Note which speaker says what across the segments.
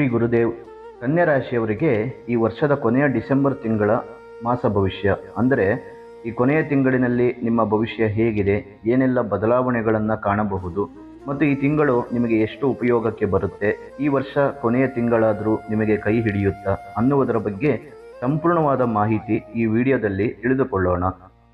Speaker 1: ಶ್ರೀ ಗುರುದೇವ್ ಕನ್ಯಾ ರಾಶಿಯವರಿಗೆ ಈ ವರ್ಷದ ಕೊನೆಯ ಡಿಸೆಂಬರ್ ತಿಂಗಳ ಮಾಸ ಭವಿಷ್ಯ. ಅಂದರೆ ಈ ಕೊನೆಯ ತಿಂಗಳಿನಲ್ಲಿ ನಿಮ್ಮ ಭವಿಷ್ಯ ಹೇಗಿದೆ, ಏನೆಲ್ಲ ಬದಲಾವಣೆಗಳನ್ನು ಕಾಣಬಹುದು, ಮತ್ತು ಈ ತಿಂಗಳು ನಿಮಗೆ ಎಷ್ಟು ಉಪಯೋಗಕ್ಕೆ ಬರುತ್ತೆ, ಈ ವರ್ಷ ಕೊನೆಯ ತಿಂಗಳಾದರೂ ನಿಮಗೆ ಕೈ ಹಿಡಿಯುತ್ತಾ ಅನ್ನುವುದರ ಬಗ್ಗೆ ಸಂಪೂರ್ಣವಾದ ಮಾಹಿತಿ ಈ ವಿಡಿಯೋದಲ್ಲಿ ತಿಳಿದುಕೊಳ್ಳೋಣ.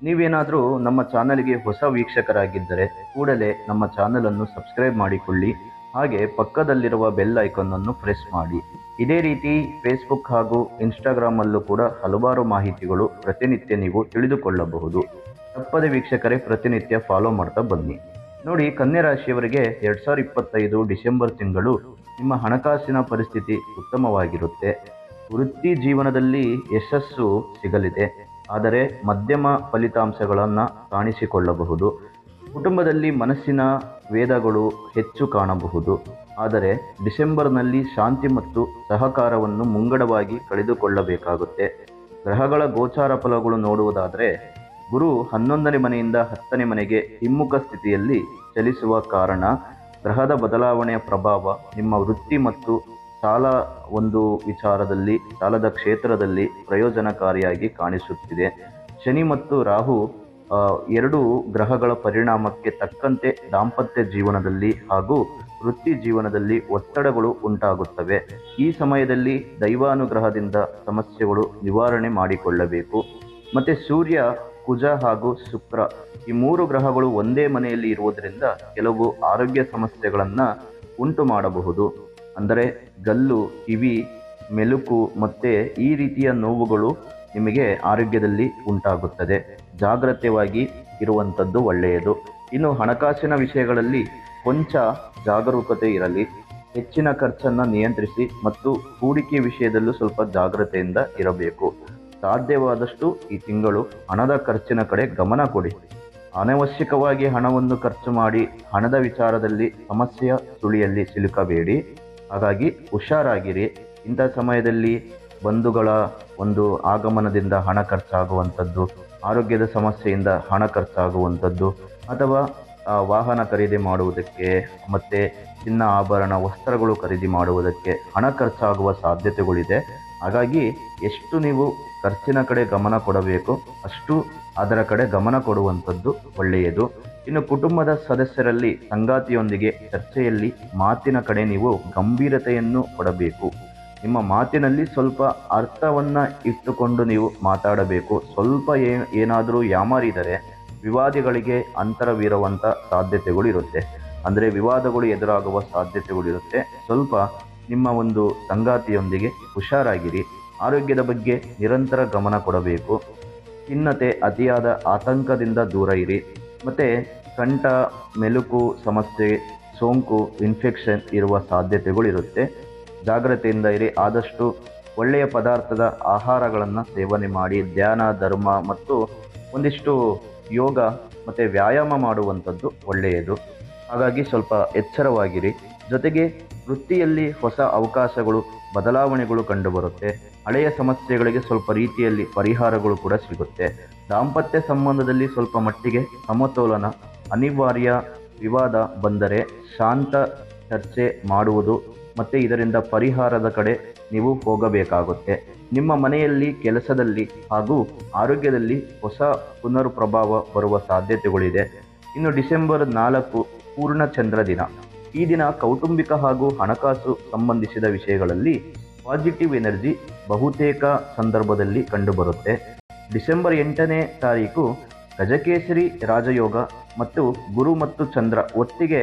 Speaker 1: ನೀವೇನಾದರೂ ನಮ್ಮ ಚಾನಲ್ಗೆ ಹೊಸ ವೀಕ್ಷಕರಾಗಿದ್ದರೆ ಕೂಡಲೇ ನಮ್ಮ ಚಾನಲನ್ನು ಸಬ್ಸ್ಕ್ರೈಬ್ ಮಾಡಿಕೊಳ್ಳಿ. ಹಾಗೆ ಪಕ್ಕದಲ್ಲಿರುವ ಬೆಲ್ ಐಕಾನ್ ಅನ್ನು ಪ್ರೆಸ್ ಮಾಡಿ. ಇದೇ ರೀತಿ ಫೇಸ್ಬುಕ್ ಹಾಗೂ ಇನ್ಸ್ಟಾಗ್ರಾಮ್ ಅಲ್ಲೂ ಕೂಡ ಹಲವಾರು ಮಾಹಿತಿಗಳು ಪ್ರತಿನಿತ್ಯ ನೀವು ತಿಳಿದುಕೊಳ್ಳಬಹುದು. ತಪ್ಪದೆ ವೀಕ್ಷಕರೇ, ಪ್ರತಿನಿತ್ಯ ಫಾಲೋ ಮಾಡ್ತಾ ಬನ್ನಿ. ನೋಡಿ, ಕನ್ಯಾ ರಾಶಿಯವರಿಗೆ ಎರಡ್ ಸಾವಿರದ ಇಪ್ಪತ್ತೈದು ಡಿಸೆಂಬರ್ ತಿಂಗಳು ನಿಮ್ಮ ಹಣಕಾಸಿನ ಪರಿಸ್ಥಿತಿ ಉತ್ತಮವಾಗಿರುತ್ತೆ. ವೃತ್ತಿ ಜೀವನದಲ್ಲಿ ಯಶಸ್ಸು ಸಿಗಲಿದೆ. ಆದರೆ ಮಧ್ಯಮ ಫಲಿತಾಂಶಗಳನ್ನು ಕಾಣಿಸಿಕೊಳ್ಳಬಹುದು. ಕುಟುಂಬದಲ್ಲಿ ಮನಸ್ಸಿನ ವೇದಗಳು ಹೆಚ್ಚು ಕಾಣಬಹುದು. ಆದರೆ ಡಿಸೆಂಬರ್ನಲ್ಲಿ ಶಾಂತಿ ಮತ್ತು ಸಹಕಾರವನ್ನು ಮುಂಗಡವಾಗಿ ಕಳೆದುಕೊಳ್ಳಬೇಕಾಗುತ್ತೆ. ಗ್ರಹಗಳ ಗೋಚಾರ ಫಲಗಳು ನೋಡುವುದಾದರೆ, ಗುರು ಹನ್ನೊಂದನೇ ಮನೆಯಿಂದ ಹತ್ತನೇ ಮನೆಗೆ ಹಿಮ್ಮುಖ ಸ್ಥಿತಿಯಲ್ಲಿ ಚಲಿಸುವ ಕಾರಣ ಗ್ರಹದ ಬದಲಾವಣೆಯ ಪ್ರಭಾವ ನಿಮ್ಮ ವೃತ್ತಿ ಮತ್ತು ಸಾಲ ಒಂದು ವಿಚಾರದಲ್ಲಿ, ಸಾಲದ ಕ್ಷೇತ್ರದಲ್ಲಿ ಪ್ರಯೋಜನಕಾರಿಯಾಗಿ ಕಾಣಿಸುತ್ತಿದೆ. ಶನಿ ಮತ್ತು ರಾಹು ಎರಡು ಗ್ರಹಗಳ ಪರಿಣಾಮಕ್ಕೆ ತಕ್ಕಂತೆ ದಾಂಪತ್ಯ ಜೀವನದಲ್ಲಿ ಹಾಗೂ ವೃತ್ತಿ ಜೀವನದಲ್ಲಿ ಒತ್ತಡಗಳು ಉಂಟಾಗುತ್ತವೆ. ಈ ಸಮಯದಲ್ಲಿ ದೈವಾನುಗ್ರಹದಿಂದ ಸಮಸ್ಯೆಗಳು ನಿವಾರಣೆ ಮಾಡಿಕೊಳ್ಳಬೇಕು. ಮತ್ತೆ ಸೂರ್ಯ, ಕುಜ ಹಾಗೂ ಶುಕ್ರ ಈ ಮೂರು ಗ್ರಹಗಳು ಒಂದೇ ಮನೆಯಲ್ಲಿ ಇರುವುದರಿಂದ ಕೆಲವು ಆರೋಗ್ಯ ಸಮಸ್ಯೆಗಳನ್ನು ಉಂಟು ಮಾಡಬಹುದು. ಅಂದರೆ ಗಲ್ಲು, ಕಿವಿ, ಮೆಲುಕು ಮತ್ತು ಈ ರೀತಿಯ ನೋವುಗಳು ನಿಮಗೆ ಆರೋಗ್ಯದಲ್ಲಿ ಉಂಟಾಗುತ್ತದೆ. ಜಾಗ್ರತೆವಾಗಿ ಇರುವಂಥದ್ದು ಒಳ್ಳೆಯದು. ಇನ್ನು ಹಣಕಾಸಿನ ವಿಷಯಗಳಲ್ಲಿ ಕೊಂಚ ಜಾಗರೂಕತೆ ಇರಲಿ, ಹೆಚ್ಚಿನ ಖರ್ಚನ್ನು ನಿಯಂತ್ರಿಸಿ ಮತ್ತು ಹೂಡಿಕೆ ವಿಷಯದಲ್ಲೂ ಸ್ವಲ್ಪ ಜಾಗ್ರತೆಯಿಂದ ಇರಬೇಕು. ಸಾಧ್ಯವಾದಷ್ಟು ಈ ತಿಂಗಳು ಹಣದ ಖರ್ಚಿನ ಕಡೆ ಗಮನ ಕೊಡಿ. ಅನವಶ್ಯಕವಾಗಿ ಹಣವನ್ನು ಖರ್ಚು ಮಾಡಿ ಹಣದ ವಿಚಾರದಲ್ಲಿ ಸಮಸ್ಯೆಯ ಸುಳಿಯಲ್ಲಿ ಸಿಲುಕಬೇಡಿ. ಹಾಗಾಗಿ ಹುಷಾರಾಗಿರಿ. ಇಂಥ ಸಮಯದಲ್ಲಿ ಬಂಧುಗಳ ಒಂದು ಆಗಮನದಿಂದ ಹಣ ಖರ್ಚಾಗುವಂಥದ್ದು ಆರೋಗ್ಯದ ಸಮಸ್ಯೆಯಿಂದ ಹಣ ಖರ್ಚಾಗುವಂಥದ್ದು ಅಥವಾ ವಾಹನ ಖರೀದಿ ಮಾಡುವುದಕ್ಕೆ ಮತ್ತು ಚಿನ್ನ ಆಭರಣ ವಸ್ತ್ರಗಳು ಖರೀದಿ ಮಾಡುವುದಕ್ಕೆ ಹಣ ಖರ್ಚಾಗುವ ಸಾಧ್ಯತೆಗಳಿದೆ. ಹಾಗಾಗಿ ಎಷ್ಟು ನೀವು ಖರ್ಚಿನ ಕಡೆ ಗಮನ ಕೊಡಬೇಕು, ಅಷ್ಟು ಅದರ ಕಡೆ ಗಮನ ಕೊಡುವಂಥದ್ದು ಒಳ್ಳೆಯದು. ಇನ್ನು ಕುಟುಂಬದ ಸದಸ್ಯರಲ್ಲಿ ಸಂಗಾತಿಯೊಂದಿಗೆ ಚರ್ಚೆಯಲ್ಲಿ ಮಾತಿನ ಕಡೆ ನೀವು ಗಂಭೀರತೆಯನ್ನು ಕೊಡಬೇಕು. ನಿಮ್ಮ ಮಾತಿನಲ್ಲಿ ಸ್ವಲ್ಪ ಅರ್ಥವನ್ನು ಇಟ್ಟುಕೊಂಡು ನೀವು ಮಾತಾಡಬೇಕು. ಸ್ವಲ್ಪ ಏ, ಏನಾದರೂ ಯಾಮಾರಿದರೆ ವಿವಾದಿಗಳಿಗೆ ಅಂತರವಿರುವಂಥ ಸಾಧ್ಯತೆಗಳು ಇರುತ್ತೆ. ಅಂದರೆ ವಿವಾದಗಳು ಎದುರಾಗುವ ಸಾಧ್ಯತೆಗಳು ಇರುತ್ತೆ. ಸ್ವಲ್ಪ ನಿಮ್ಮ ಒಂದು ಸಂಗಾತಿಯೊಂದಿಗೆ ಹುಷಾರಾಗಿರಿ. ಆರೋಗ್ಯದ ಬಗ್ಗೆ ನಿರಂತರ ಗಮನ ಕೊಡಬೇಕು. ಖಿನ್ನತೆ ಅತಿಯಾದ ಆತಂಕದಿಂದ ದೂರ ಇರಿ. ಮತ್ತು ಕಂಠ, ಮೆಲುಕು, ಸಮಸ್ಯೆ, ಸೋಂಕು ಇನ್ಫೆಕ್ಷನ್ ಇರುವ ಸಾಧ್ಯತೆಗಳು ಇರುತ್ತೆ. ಜಾಗ್ರತೆಯಿಂದ ಇರಿ. ಆದಷ್ಟು ಒಳ್ಳೆಯ ಪದಾರ್ಥದ ಆಹಾರಗಳನ್ನು ಸೇವನೆ ಮಾಡಿ. ಧ್ಯಾನ, ಧರ್ಮ ಮತ್ತು ಒಂದಿಷ್ಟು ಯೋಗ ಮತ್ತು ವ್ಯಾಯಾಮ ಮಾಡುವಂಥದ್ದು ಒಳ್ಳೆಯದು. ಹಾಗಾಗಿ ಸ್ವಲ್ಪ ಎಚ್ಚರವಾಗಿರಿ. ಜೊತೆಗೆ ವೃತ್ತಿಯಲ್ಲಿ ಹೊಸ ಅವಕಾಶಗಳು, ಬದಲಾವಣೆಗಳು ಕಂಡುಬರುತ್ತೆ. ಹಳೆಯ ಸಮಸ್ಯೆಗಳಿಗೆ ಸ್ವಲ್ಪ ರೀತಿಯಲ್ಲಿ ಪರಿಹಾರಗಳು ಕೂಡ ಸಿಗುತ್ತೆ. ದಾಂಪತ್ಯ ಸಂಬಂಧದಲ್ಲಿ ಸ್ವಲ್ಪ ಮಟ್ಟಿಗೆ ಸಮತೋಲನ, ಅನಿವಾರ್ಯ ವಿವಾದ ಬಂದರೆ ಶಾಂತ ಚರ್ಚೆ ಮಾಡುವುದು ಮತ್ತು ಇದರಿಂದ ಪರಿಹಾರದ ಕಡೆ ನೀವು ಹೋಗಬೇಕಾಗುತ್ತೆ. ನಿಮ್ಮ ಮನೆಯಲ್ಲಿ ಕೆಲಸದಲ್ಲಿ ಹಾಗೂ ಆರೋಗ್ಯದಲ್ಲಿ ಹೊಸ ಪುನರ್ ಪ್ರಭಾವ ಬರುವ ಸಾಧ್ಯತೆಗಳಿದೆ. ಇನ್ನು ಡಿಸೆಂಬರ್ ನಾಲ್ಕು ಪೂರ್ಣ ಚಂದ್ರ ದಿನ. ಈ ದಿನ ಕೌಟುಂಬಿಕ ಹಾಗೂ ಹಣಕಾಸು ಸಂಬಂಧಿಸಿದ ವಿಷಯಗಳಲ್ಲಿ ಪಾಸಿಟಿವ್ ಎನರ್ಜಿ ಬಹುತೇಕ ಸಂದರ್ಭದಲ್ಲಿ ಕಂಡುಬರುತ್ತೆ. ಡಿಸೆಂಬರ್ ಎಂಟನೇ ತಾರೀಕು ಗಜಕೇಸರಿ ರಾಜಯೋಗ ಮತ್ತು ಗುರು ಮತ್ತು ಚಂದ್ರ ಒಟ್ಟಿಗೆ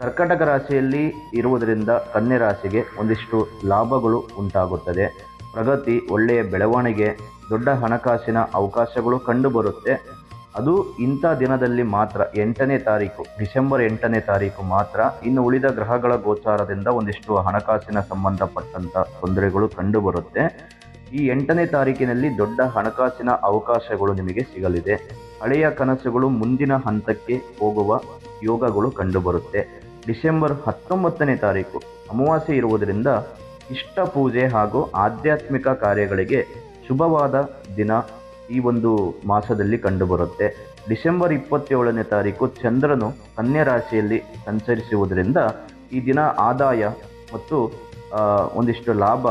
Speaker 1: ಕರ್ಕಟಕ ರಾಶಿಯಲ್ಲಿ ಇರುವುದರಿಂದ ಕನ್ಯೆ ರಾಶಿಗೆ ಒಂದಿಷ್ಟು ಲಾಭಗಳು ಉಂಟಾಗುತ್ತದೆ. ಪ್ರಗತಿ, ಒಳ್ಳೆಯ ಬೆಳವಣಿಗೆ, ದೊಡ್ಡ ಹಣಕಾಸಿನ ಅವಕಾಶಗಳು ಕಂಡುಬರುತ್ತೆ. ಅದು ಇಂಥ ದಿನದಲ್ಲಿ ಮಾತ್ರ, ಎಂಟನೇ ತಾರೀಕು, ಡಿಸೆಂಬರ್ ಎಂಟನೇ ತಾರೀಕು ಮಾತ್ರ ಇನ್ನು ಉಳಿದ ಗ್ರಹಗಳ ಗೋಚಾರದಿಂದ ಒಂದಿಷ್ಟು ಹಣಕಾಸಿನ ಸಂಬಂಧಪಟ್ಟಂಥ ತೊಂದರೆಗಳು ಕಂಡುಬರುತ್ತೆ. ಈ ಎಂಟನೇ ತಾರೀಕಿನಲ್ಲಿ ದೊಡ್ಡ ಹಣಕಾಸಿನ ಅವಕಾಶಗಳು ನಿಮಗೆ ಸಿಗಲಿದೆ. ಹಳೆಯ ಕನಸುಗಳು ಮುಂದಿನ ಹಂತಕ್ಕೆ ಹೋಗುವ ಯೋಗಗಳು ಕಂಡುಬರುತ್ತೆ. ಡಿಸೆಂಬರ್ ಹತ್ತೊಂಬತ್ತನೇ ತಾರೀಕು ಅಮಾವಾಸ್ಯೆ ಇರುವುದರಿಂದ ಇಷ್ಟ ಪೂಜೆ ಹಾಗೂ ಆಧ್ಯಾತ್ಮಿಕ ಕಾರ್ಯಗಳಿಗೆ ಶುಭವಾದ ದಿನ ಈ ಒಂದು ಮಾಸದಲ್ಲಿ ಕಂಡುಬರುತ್ತೆ. ಡಿಸೆಂಬರ್ ಇಪ್ಪತ್ತೇಳನೇ ತಾರೀಕು ಚಂದ್ರನು ಕನ್ಯಾ ರಾಶಿಯಲ್ಲಿ ಸಂಚರಿಸುವುದರಿಂದ ಈ ದಿನ ಆದಾಯ ಮತ್ತು ಒಂದಿಷ್ಟು ಲಾಭ,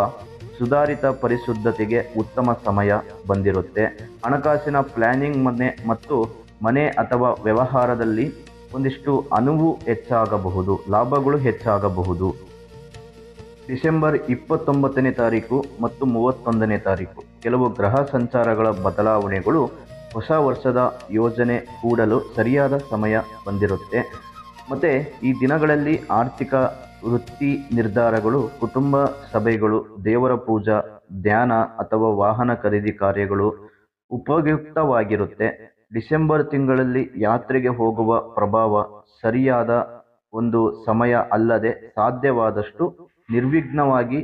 Speaker 1: ಸುಧಾರಿತ ಪರಿಶುದ್ಧತೆಗೆ ಉತ್ತಮ ಸಮಯ ಬಂದಿರುತ್ತೆ. ಹಣಕಾಸಿನ ಪ್ಲ್ಯಾನಿಂಗ್ ಮನೆ ಮತ್ತು ಮನೆ ಅಥವಾ ವ್ಯವಹಾರದಲ್ಲಿ ಒಂದಿಷ್ಟು ಅನುವು ಹೆಚ್ಚಾಗಬಹುದು, ಲಾಭಗಳು ಹೆಚ್ಚಾಗಬಹುದು. ಡಿಸೆಂಬರ್ ಇಪ್ಪತ್ತೊಂಬತ್ತನೇ ತಾರೀಕು ಮತ್ತು ಮೂವತ್ತೊಂದನೇ ತಾರೀಕು. ಕೆಲವು ಗ್ರಹ ಸಂಚಾರಗಳ ಬದಲಾವಣೆಗಳು ಹೊಸ ವರ್ಷದ ಯೋಜನೆ ಕೂಡಲು ಸರಿಯಾದ ಸಮಯ ಬಂದಿರುತ್ತೆ. ಮತ್ತು ಈ ದಿನಗಳಲ್ಲಿ ಆರ್ಥಿಕ ವೃತ್ತಿ ನಿರ್ಧಾರಗಳು, ಕುಟುಂಬ ಸಭೆಗಳು, ದೇವರ ಪೂಜಾ, ಧ್ಯಾನ ಅಥವಾ ವಾಹನ ಖರೀದಿ ಕಾರ್ಯಗಳು ಉಪಯುಕ್ತವಾಗಿರುತ್ತೆ. ಡಿಸೆಂಬರ್ ತಿಂಗಳಲ್ಲಿ ಯಾತ್ರೆಗೆ ಹೋಗುವ ಪ್ರಭಾವ ಸರಿಯಾದ ಒಂದು ಸಮಯ ಅಲ್ಲದೆ ಸಾಧ್ಯವಾದಷ್ಟು ನಿರ್ವಿಘ್ನವಾಗಿ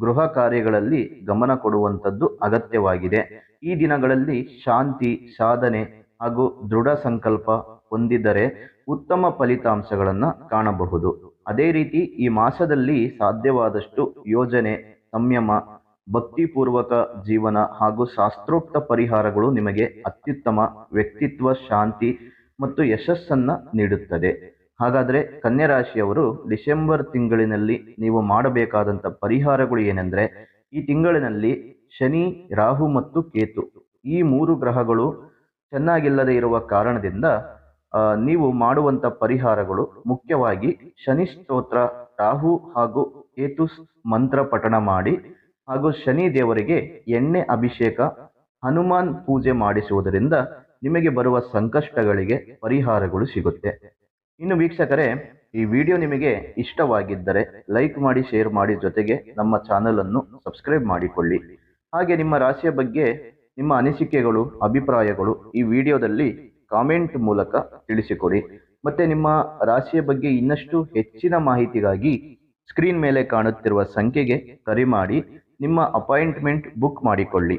Speaker 1: ಗೃಹ ಕಾರ್ಯಗಳಲ್ಲಿ ಗಮನ ಕೊಡುವಂಥದ್ದು ಅಗತ್ಯವಾಗಿದೆ. ಈ ದಿನಗಳಲ್ಲಿ ಶಾಂತಿ, ಸಾಧನೆ ಹಾಗೂ ದೃಢ ಸಂಕಲ್ಪ ಹೊಂದಿದ್ದರೆ ಉತ್ತಮ ಫಲಿತಾಂಶಗಳನ್ನು ಕಾಣಬಹುದು. ಅದೇ ರೀತಿ ಈ ಮಾಸದಲ್ಲಿ ಸಾಧ್ಯವಾದಷ್ಟು ಯೋಜನೆ, ಸಂಯಮ ಭಕ್ತಿಪೂರ್ವಕ ಜೀವನ ಹಾಗೂ ಶಾಸ್ತ್ರೋಕ್ತ ಪರಿಹಾರಗಳು ನಿಮಗೆ ಅತ್ಯುತ್ತಮ ವ್ಯಕ್ತಿತ್ವ, ಶಾಂತಿ ಮತ್ತು ಯಶಸ್ಸನ್ನ ನೀಡುತ್ತದೆ. ಹಾಗಾದರೆ ಕನ್ಯಾ ರಾಶಿಯವರು ಡಿಸೆಂಬರ್ ತಿಂಗಳಿನಲ್ಲಿ ನೀವು ಮಾಡಬೇಕಾದಂಥ ಪರಿಹಾರಗಳು ಏನೆಂದರೆ, ಈ ತಿಂಗಳಿನಲ್ಲಿ ಶನಿ, ರಾಹು ಮತ್ತು ಕೇತು ಈ ಮೂರು ಗ್ರಹಗಳು ಚೆನ್ನಾಗಿಲ್ಲದೆ ಇರುವ ಕಾರಣದಿಂದ ನೀವು ಮಾಡುವಂಥ ಪರಿಹಾರಗಳು ಮುಖ್ಯವಾಗಿ ಶನಿ ಸ್ತೋತ್ರ, ರಾಹು ಹಾಗೂ ಕೇತು ಮಂತ್ರ ಪಠಣ ಮಾಡಿ ಹಾಗೂ ಶನಿ ದೇವರಿಗೆ ಎಣ್ಣೆ ಅಭಿಷೇಕ, ಹನುಮಾನ್ ಪೂಜೆ ಮಾಡಿಸುವುದರಿಂದ ನಿಮಗೆ ಬರುವ ಸಂಕಷ್ಟಗಳಿಗೆ ಪರಿಹಾರಗಳು ಸಿಗುತ್ತೆ. ಇನ್ನು ವೀಕ್ಷಕರೇ, ಈ ವಿಡಿಯೋ ನಿಮಗೆ ಇಷ್ಟವಾಗಿದ್ದರೆ ಲೈಕ್ ಮಾಡಿ, ಶೇರ್ ಮಾಡಿ, ಜೊತೆಗೆ ನಮ್ಮ ಚಾನಲ್ ಅನ್ನು ಸಬ್ಸ್ಕ್ರೈಬ್ ಮಾಡಿಕೊಳ್ಳಿ. ಹಾಗೆ ನಿಮ್ಮ ರಾಶಿಯ ಬಗ್ಗೆ ನಿಮ್ಮ ಅನಿಸಿಕೆಗಳು, ಅಭಿಪ್ರಾಯಗಳು ಈ ವಿಡಿಯೋದಲ್ಲಿ ಕಾಮೆಂಟ್ ಮೂಲಕ ತಿಳಿಸಿಕೊಡಿ. ಮತ್ತೆ ನಿಮ್ಮ ರಾಶಿಯ ಬಗ್ಗೆ ಇನ್ನಷ್ಟು ಹೆಚ್ಚಿನ ಮಾಹಿತಿಗಾಗಿ ಸ್ಕ್ರೀನ್ ಮೇಲೆ ಕಾಣುತ್ತಿರುವ ಸಂಖ್ಯೆಗೆ ಕರೆ ಮಾಡಿ. ನಿಮ್ಮ ಅಪಾಯಿಂಟ್ಮೆಂಟ್ ಬುಕ್ ಮಾಡಿಕೊಳ್ಳಿ.